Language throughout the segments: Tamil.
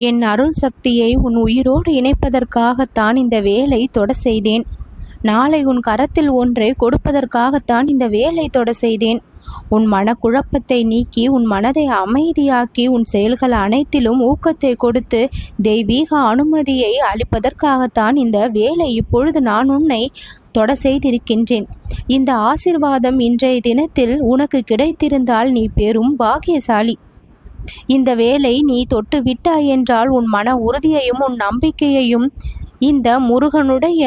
என் அருள் சக்தியை உன் உயிரோடு இணைப்பதற்காகத்தான் இந்த வேலை தொட செய்தேன். நாளை உன் கரத்தில் ஒன்றை கொடுப்பதற்காகத்தான் இந்த வேலை தொட செய்தேன். உன் மனக்குழப்பத்தை நீக்கி உன் மனதை அமைதியாக்கி உன் செயல்கள் அனைத்திலும் ஊக்கத்தை கொடுத்து தெய்வீக அனுமதியை அளிப்பதற்காகத்தான் இந்த வேலை இப்பொழுது நான் உன்னை தொட செய்திருக்கின்றேன். இந்த ஆசிர்வாதம் இன்றைய தினத்தில் உனக்கு கிடைத்திருந்தால் நீ பெரும் பாக்கியசாலி. இந்த வேலை நீ தொட்டு விட்டாய் என்றால் உன் மன உறுதியையும் உன் நம்பிக்கையையும் இந்த முருகனுடைய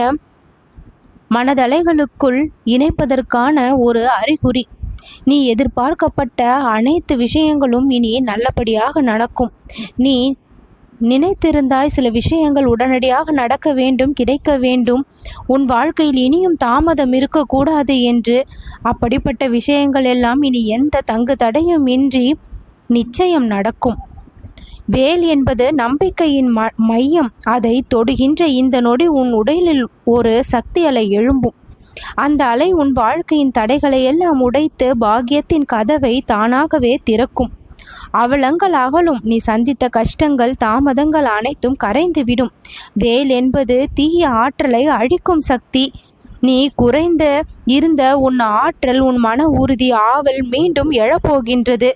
மனதலைகளுக்குள் இணைப்பதற்கான ஒரு அறிகுறி. நீ எதிர்பார்க்கப்பட்ட அனைத்து விஷயங்களும் இனி நல்லபடியாக நடக்கும். நீ நினைத்திருந்தாய் சில விஷயங்கள் உடனடியாக நடக்க வேண்டும் கிடைக்க வேண்டும். உன் வாழ்க்கையில் இனியும் தாமதம் இருக்கக்கூடாது என்று. அப்படிப்பட்ட விஷயங்கள் எல்லாம் இனி எந்த தங்கு தடையும் இன்றி நிச்சயம் நடக்கும். வேல் என்பது நம்பிக்கையின் ம மையம். அதை தொடுகின்ற இந்த நொடி உன் உடலில் ஒரு சக்தி அலை எழும்பும். அந்த அலை உன் வாழ்க்கையின் தடைகளை எல்லாம் உடைத்து பாக்கியத்தின் கதவை தானாகவே திறக்கும். அவலங்கள் அகலும். நீ சந்தித்த கஷ்டங்கள் தாமதங்கள் அனைத்தும் கரைந்துவிடும். வேல் என்பது தீய ஆற்றலை அழிக்கும் சக்தி. நீ குறைந்த இருந்த உன் ஆற்றல் உன் மன உறுதி ஆவல் மீண்டும் எழப்போகின்றது.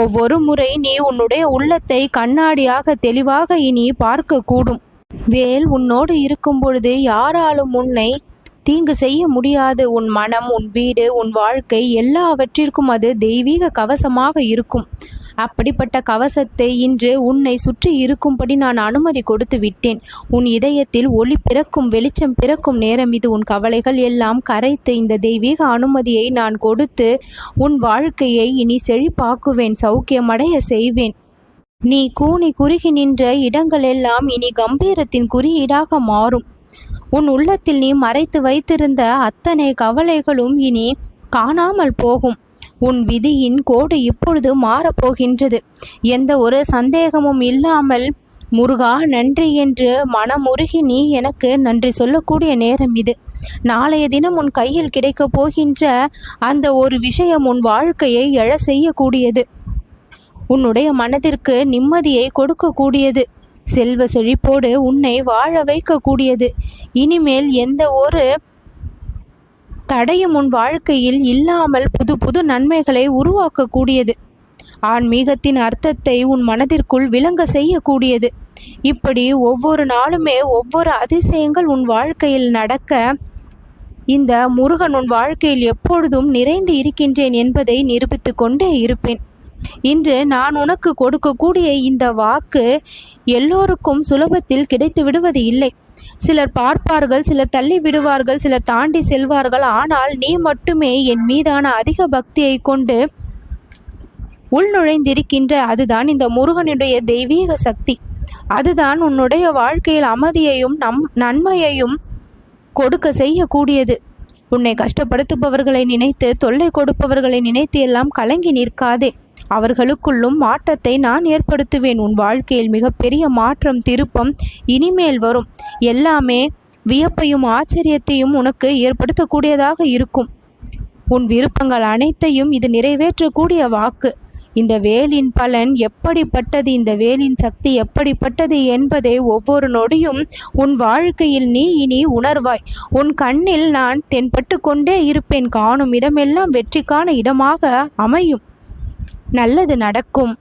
ஒவ்வொரு முறை நீ உன்னுடைய உள்ளத்தை கண்ணாடியாக தெளிவாக இனி பார்க்கக்கூடும். வேல் உன்னோடு இருக்கும் பொழுது யாராலும் உன்னை தீங்கு செய்ய முடியாது. உன் மனம் உன் வீடு உன் வாழ்க்கை எல்லாவற்றிற்கும் அது தெய்வீக கவசமாக இருக்கும். அப்படிப்பட்ட கவசத்தை இன்று உன்னை சுற்றி இருக்கும்படி நான் அனுமதி கொடுத்து விட்டேன். உன் இதயத்தில் ஒளி பிறக்கும் வெளிச்சம் பிறக்கும் நேரம் இது. உன் கவலைகள் எல்லாம் கரைத்து இந்த தெய்வீக அனுமதியை நான் கொடுத்து உன் வாழ்க்கையை இனி செழிப்பாக்குவேன் சௌக்கியமடைய செய்வேன். நீ கூனி குறுகி நின்ற இடங்களெல்லாம் இனி கம்பீரத்தின் குறியீடாக மாறும். உன் உள்ளத்தில் நீ மறைத்து வைத்திருந்த அத்தனை கவலைகளும் இனி காணாமல் போகும். உன் விதியின் கோடு இப்பொழுது மாறப்போகின்றது. எந்த ஒரு சந்தேகமும் இல்லாமல் முருகா நன்றி என்று மனமுருகி நீ எனக்கு நன்றி சொல்லக்கூடிய நேரம் இது. நாளைய தினம் உன் கையில் கிடைக்கப் போகின்ற அந்த ஒரு விஷயம் உன் வாழ்க்கையை எழ செய்யக்கூடியது. உன்னுடைய மனதிற்கு நிம்மதியை கொடுக்கக்கூடியது. செல்வ செழிப்போடு உன்னை வாழ வைக்கக்கூடியது. இனிமேல் எந்த ஒரு தடையும் உன் வாழ்க்கையில் இல்லாமல் புது புது நன்மைகளை உருவாக்கக்கூடியது. ஆன்மீகத்தின் அர்த்தத்தை உன் மனதிற்குள் விளங்க செய்யக்கூடியது. இப்படி ஒவ்வொரு நாளுமே ஒவ்வொரு அதிசயங்கள் உன் வாழ்க்கையில் நடக்க இந்த முருகன் உன் வாழ்க்கையில் எப்பொழுதும் நிறைந்து இருக்கின்றேன் என்பதை நிரூபித்து கொண்டே இருப்பேன். இன்று நான் உனக்கு கொடுக்கக்கூடிய இந்த வாக்கு எல்லோருக்கும் சுலபத்தில் கிடைத்து விடுவது இல்லை. சிலர் பார்ப்பார்கள் சிலர் தள்ளி விடுவார்கள் சிலர் தாண்டி செல்வார்கள். ஆனால் நீ மட்டுமே என் மீதான அதிக பக்தியை கொண்டு உள்நுழைந்திருக்கின்ற அதுதான் இந்த முருகனுடைய தெய்வீக சக்தி. அதுதான் உன்னுடைய வாழ்க்கையில் அமைதியையும் நம் நன்மையையும் கொடுக்க செய்யக்கூடியது. உன்னை கஷ்டப்படுத்துபவர்களை நினைத்து தொல்லை கொடுப்பவர்களை நினைத்து எல்லாம் கலங்கி நிற்காதே. அவர்களுக்குள்ளும் மாற்றத்தை நான் ஏற்படுத்துவேன். உன் வாழ்க்கையில் மிகப்பெரிய மாற்றம் திருப்பம் இனிமேல் வரும். எல்லாமே வியப்பையும் ஆச்சரியத்தையும் உனக்கு ஏற்படுத்தக்கூடியதாக இருக்கும். உன் விருப்பங்கள் அனைத்தையும் இது நிறைவேற்றக்கூடிய வாக்கு. இந்த வேலின் பலன் எப்படிப்பட்டது? இந்த வேலின் சக்தி எப்படிப்பட்டது என்பதை ஒவ்வொரு நொடியும் உன் வாழ்க்கையில் நீ இனி உணர்வாய். உன் கண்ணில் நான் தென்பட்டு கொண்டே இருப்பேன். காணும் இடமெல்லாம் வெற்றிக்கான இடமாக அமையும். நல்லது நடக்கும்.